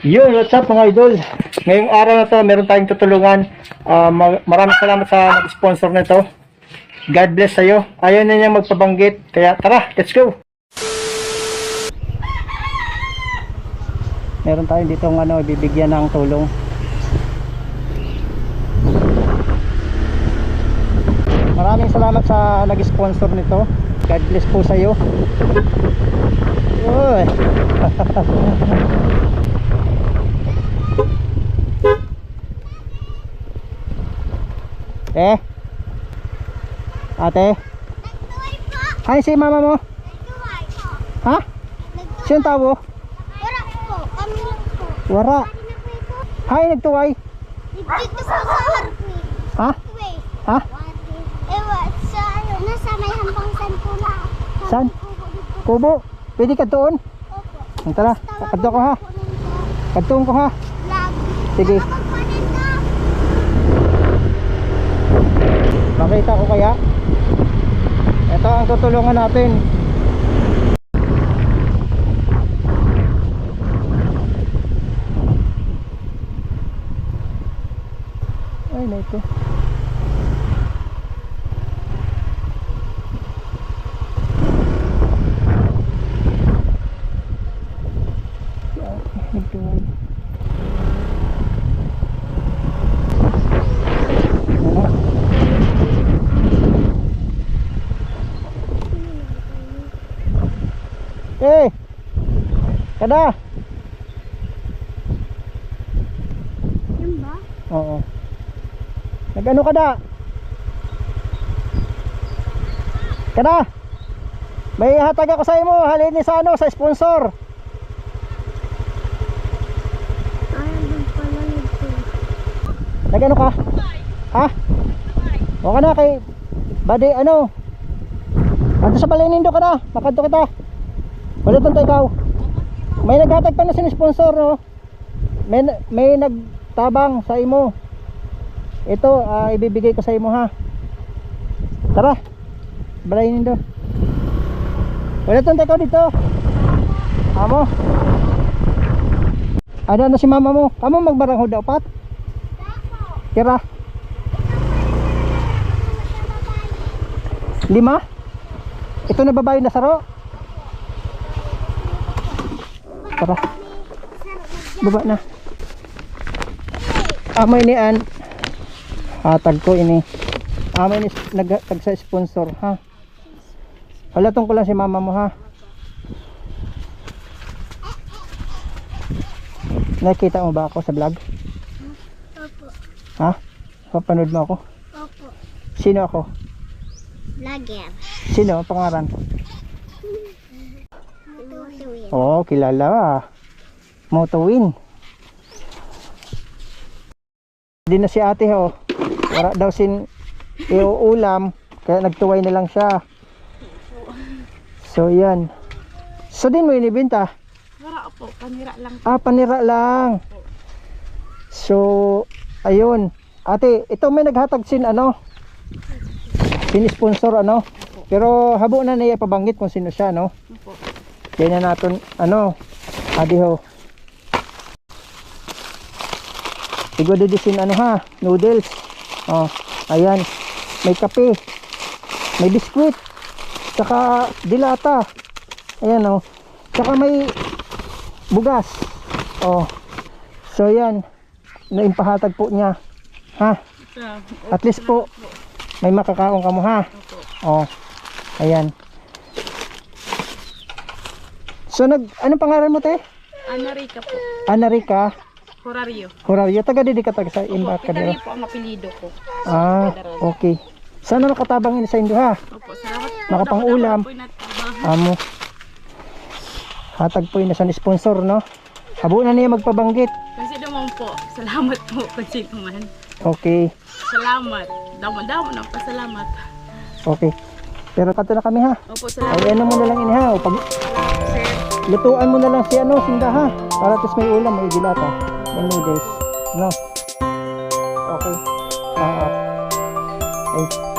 Yun, what's up mga idol? Ngayong araw na to, meron tayong tutulungan. Ma- maraming salamat sa nag-sponsor nito. God bless sa'yo. Ayaw na niya magpabanggit. Kaya tara, let's go! Meron tayong dito ano, bibigyan ng tulong. Maraming salamat sa nag-sponsor nito. God bless po sa'yo. Uy. Eh? Ate? Nagtuway po! Hi si mama mo? Nagtuway po! Ha? Nagtuway! Sino tao? Wala po! Kami lang po! Wara. Hi, nagtuway. Dito po sa harap ni Ha? Ha? Ewa, sa ano, nasa may hambang san po na. San? Kubo. Pwede ka doon? Opo. Tara, kadto ko ha. Kadtong ko ha. Lag. Sige. Nakapagpanin na. Makita ko kaya. Ito ang tutulungan natin. Ay, na ito. Kada! Yan ba? Oo. Nagano kada? Kada! May hatag ako sa imo, halin ni sa ano, sa sponsor. Nagano ka? Ha? O ka na kay Badi ano? Anto sa balinindo ka na, nakadto kita. Wala tanto ikaw. May naghatag pa na sin sponsor no. May may nagtabang sa imo. Ito ah, ibibigay ko sa imo ha. Tara. Balinindo. Wala tanto ikaw dito. Amo. Ano na si mama mo? Kamo magbarangho daw pat? Tira. Lima? Ito na babae na saro? Tara, baba na. Amay ni An. Hatag ko ini. Amay ni nagtag sa sponsor ha. Palatong ko lang si mama mo ha. Nakita mo ba ako sa vlog? Opo. Ha? Papanood mo ako? Opo. Sino ako? Vlogger. Sino ang Tutuwin. Oo, oh, kilala ah. Motowin. Hindi na si ate ho. Wala daw sin iuulam. Kaya nagtuway na lang siya. So yan. So din mo inibenta? Wala po, panira lang. Ah, panira lang. So, ayun. Ate, ito may naghatag sin ano? Sin sponsor ano? Pero habo na niya pabanggit kung sino siya, no? Opo. Kaya na natin, ano, adi ho. Siguro din ano ha, noodles. Oh, ayan. May kape. May biskwit. Tsaka dilata. Ayan oh. Tsaka may bugas. Oh. So yan. Naimpahatag po niya. Ha? At least po, may makakaon ka mo ha. Oh. Ayan. So nag anong pangalan mo te? Ana Rica po. Ana Rica Horario. Horario. Taga didi ka taga sa Imbat ka dito. po ang apelido ko. Ah, okay. Sana nakatabang ini sa indo ha. Opo, salamat. Nakapangulam. Amo. Hatag po yun sa sponsor no. Habo na niya magpabanggit. Kasi naman po, salamat po kung sino man. Okay. Salamat. Damo-damo na pasalamat. Okay. Pero kato na kami ha. Opo, salamat Ay ano mo na lang ini ha. O, Pag sir. Lutuan mo na lang si ano, sinda ha. Para tas may ulam, may dilata. May noodles. No. Okay. Ah, ah. Ay,